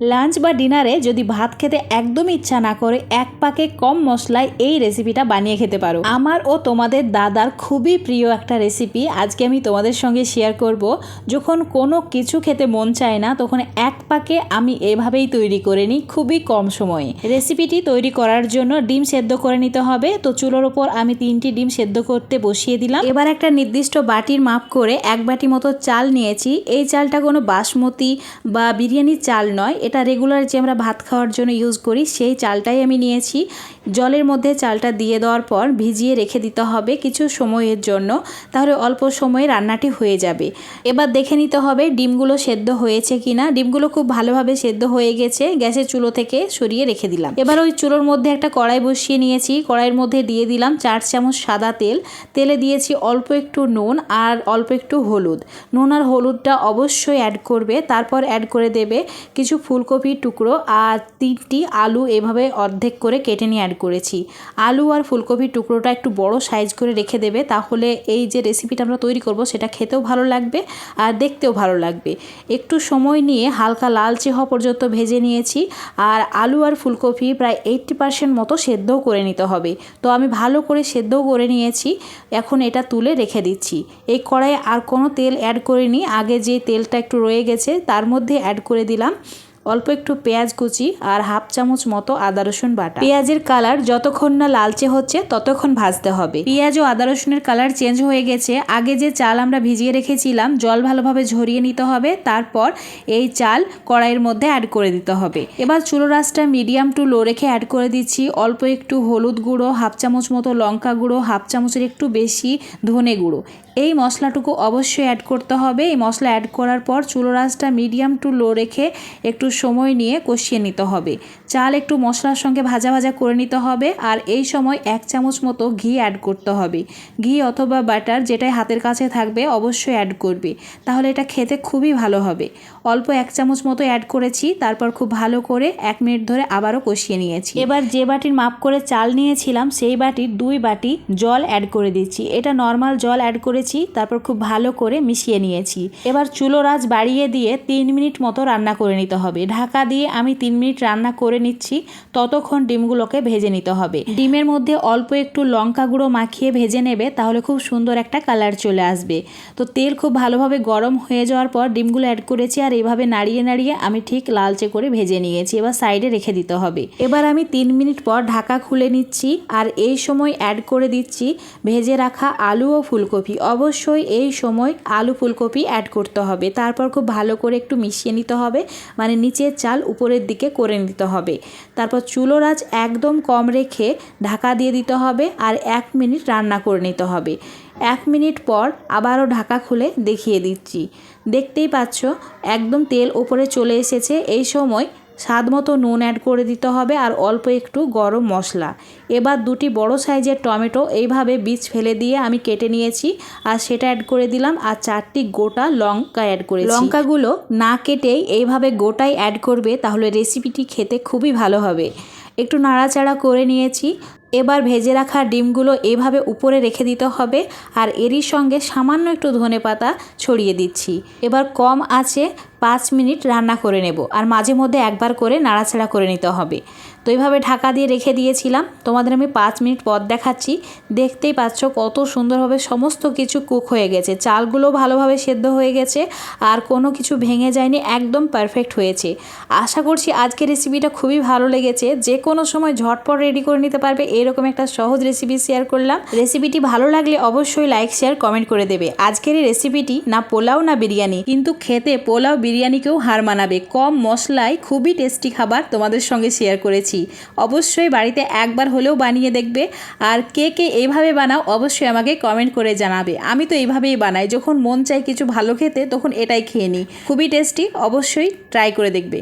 Lunch বা ডিনারে যদি ভাত খেতে একদমই ইচ্ছা না করে, এক পাকে কম মশলায় এই রেসিপিটা বানিয়ে খেতে পারো। আমার ও তোমাদের দাদার খুবই প্রিয় একটা রেসিপি আজকে আমি তোমাদের সঙ্গে শেয়ার করব। যখন কোনো কিছু খেতে মন চায় না, তখন এক পাকে আমি এভাবেই তৈরি করে নিই খুবই কম সময়ে। রেসিপিটি তৈরি করার জন্য ডিম সেদ্ধ করে নিতে হবে। তো চুলোর ওপর আমি তিনটি ডিম সেদ্ধ করতে বসিয়ে দিলাম। এবার একটা নির্দিষ্ট বাটির মাপ করে এক বাটি মতো চাল নিয়েছি। এই চালটা কোনো বাসমতি বা বিরিয়ানির চাল নয় এটা রেগুলার যে আমরা ভাত খাওয়ার জন্য ইউজ করি, সেই চালটাই আমি নিয়েছি। জলের মধ্যে চালটা দিয়ে দেওয়ার পর ভিজিয়ে রেখে দিতে হবে কিছু সময়ের জন্য, তাহলে অল্প সময়ে রান্নাটি হয়ে যাবে। এবার দেখে নিতে হবে ডিমগুলো সেদ্ধ হয়েছে কিনা। ডিমগুলো খুব ভালোভাবে সেদ্ধ হয়ে গেছে, গ্যাসের চুলো থেকে সরিয়ে রেখে দিলাম। এবার ওই চুলোর মধ্যে একটা কড়াই বসিয়ে নিয়েছি। কড়াইয়ের মধ্যে দিয়ে দিলাম চার চামচ সাদা তেল। তেলে দিয়েছি অল্প একটু নুন আর অল্প একটু হলুদ। নুন আর হলুদটা অবশ্যই অ্যাড করবে, তারপর অ্যাড করে দেবে কিছু ফুলকপির টুকরো আর তিনটি আলু এভাবে অর্ধেক করে কেটে নিয়ে অ্যাড করেছি। আলু আর ফুলকপির টুকরোটা একটু বড় সাইজ করে রেখে দেবে, তাহলে এই যে রেসিপিটা আমরা তৈরি করব, সেটা খেতেও ভালো লাগবে আর দেখতেও ভালো লাগবে। একটু সময় নিয়ে হালকা লালচে হওয়া পর্যন্ত ভেজে নিয়েছি আর আলু আর ফুলকপি প্রায় এইট্টি পার্সেন্ট মতো সেদ্ধও করে নিতে হবে। তো আমি ভালো করে সেদ্ধও করে নিয়েছি, এখন এটা তুলে রেখে দিচ্ছি। এই কড়াইয়ে আর কোনো তেল অ্যাড করিনি, আগে যে তেলটা একটু রয়ে গেছে, তার মধ্যে অ্যাড করে দিলাম অল্প একটু পেঁয়াজ কুচি আর হাফ চামচ মতো আদা রসুন বাটা। পেঁয়াজের কালার যতক্ষণ না লালচে হচ্ছে, ততক্ষণ ভাজতে হবে। পেঁয়াজ ও আদা রসুনের কালার চেঞ্জ হয়ে গেছে। আগে যে চাল আমরা ভিজিয়ে রেখেছিলাম, জল ভালোভাবে ঝরিয়ে নিতে হবে। তারপর এই চাল কড়াইয়ের মধ্যে অ্যাড করে দিতে হবে। এবার চুলো রাসটা মিডিয়াম টু লো রেখে অ্যাড করে দিচ্ছি। অল্প একটু হলুদ গুঁড়ো, হাফ চামচ মতো লঙ্কা গুঁড়ো, হাফ চামচের একটু বেশি ধনে গুঁড়ো। এই মশলাটুকু অবশ্যই অ্যাড করতে হবে। এই মশলা অ্যাড করার পর চুলো রাসটা মিডিয়াম টু লো রেখে একটু সময় নিয়ে কষিয়ে নিতে হবে। চাল একটু মশলার সঙ্গে ভাজা ভাজা করে নিতে হবে আর এই সময় এক চামচ মতো ঘি অ্যাড করতে হবে। ঘি অথবা বাটার যেটাই হাতের কাছে থাকবে অবশ্যই অ্যাড করবে। তাহলে এটা খেতে খুবই ভালো হবে। অল্প এক চামচ মতো অ্যাড করেছি, তারপর খুব ভালো করে এক মিনিট ধরে আবারও কষিয়ে নিয়েছি। এবার যে বাটির মাপ করে চাল নিয়েছিলাম, সেই বাটির দুই বাটি জল অ্যাড করে দিচ্ছি। এটা নর্মাল জল অ্যাড করেছি, তারপর খুব ভালো করে মিশিয়ে নিয়েছি। এবার চুলো রাজ বাড়িয়ে দিয়ে তিন মিনিট মতো রান্না করে নিতে হবে। ঢাকা দিয়ে আমি তিন মিনিট রান্না করে নিচ্ছি, ততক্ষণ ডিমগুলোকে ভেজে নিতে হবে। ডিমের মধ্যে অল্প একটু লঙ্কা গুঁড়ো মাখিয়ে ভেজে নেবে, তাহলে খুব সুন্দর একটা কালার চলে আসবে। তো তেল খুব ভালোভাবে গরম হয়ে যাওয়ার পর ডিমগুলো অ্যাড করেছি আর এইভাবে নাড়িয়ে নাড়িয়ে আমি ঠিক লালচে করে ভেজে নিয়েছি, এবার সাইডে রেখে দিতে হবে। এবার আমি তিন মিনিট পর ঢাকা খুলে নিচ্ছি আর এই সময় অ্যাড করে দিচ্ছি ভেজে রাখা আলু ও ফুলকপি। অবশ্যই এই সময় আলু ফুলকপি অ্যাড করতে হবে, তারপর খুব ভালো করে একটু মিশিয়ে নিতে হবে মানে নিচের চাল উপরের দিকে করে নিতে হবে। তারপর চুলোর আঁচ একদম কম রেখে ঢাকা দিয়ে দিতে হবে আর এক মিনিট রান্না করে নিতে হবে। এক মিনিট পর আবারও ঢাকা খুলে দেখিয়ে দিচ্ছি। দেখতেই পাচ্ছ, একদম তেল ওপরে চলে এসেছে। এই সময় স্বাদ মতো নুন অ্যাড করে দিতে হবে আর অল্প একটু গরম মশলা। এবার দুটি বড় সাইজের টমেটো এইভাবে বীজ ফেলে দিয়ে আমি কেটে নিয়েছি আর সেটা অ্যাড করে দিলাম আর চারটি গোটা লঙ্কা অ্যাড করে লঙ্কাগুলো না কেটেই এইভাবে গোটাই অ্যাড করবে তাহলে রেসিপিটি খেতে খুবই ভালো হবে। একটু নাড়াচাড়া করে নিয়েছি। এবার ভেজে রাখা ডিমগুলো এভাবে উপরে রেখে দিতে হবে আর এরই সঙ্গে সামান্য একটু ধনে পাতা ছড়িয়ে দিচ্ছি। এবার কম আছে পাঁচ মিনিট রান্না করে নেব আর মাঝে মধ্যে একবার করে নাড়াচাড়া করে নিতে হবে। তো এইভাবে ঢাকা দিয়ে রেখে দিয়েছিলাম। তোমাদের আমি পাঁচ মিনিট পর দেখাচ্ছি। দেখতেই পাচ্ছ কত সুন্দরভাবে সমস্ত কিছু কুক হয়ে গেছে। চালগুলো ভালোভাবে সেদ্ধ হয়ে গেছে আর কোনো কিছু ভেঙে যায়নি, একদম পারফেক্ট হয়েছে। আশা করছি আজকের রেসিপিটা খুবই ভালো লেগেছে। যে কোনো সময় ঝটপট রেডি করে নিতে পারবে। এরকম একটা সহজ রেসিপি শেয়ার করলাম। রেসিপিটি ভালো লাগলে অবশ্যই লাইক শেয়ার কমেন্ট করে দেবে। আজকের এই রেসিপিটি না পোলাও, না বিরিয়ানি। কিন্তু খেতে পোলাও, বিরিয়ানিকেও হার মানাবে। কম মশলায় খুবই টেস্টি খাবার তোমাদের সঙ্গে শেয়ার করেছি। অবশ্যই বাড়িতে একবার হলেও বানিয়ে দেখবে। আর কে কে এইভাবে বানাও, অবশ্যই আমাকে কমেন্ট করে জানাবে। আমি তো এইভাবেই বানাই। যখন মন চাই কিছু ভালো খেতে, তখন এটাই খেয়ে নিই। খুবই টেস্টি অবশ্যই ট্রাই করে দেখবে।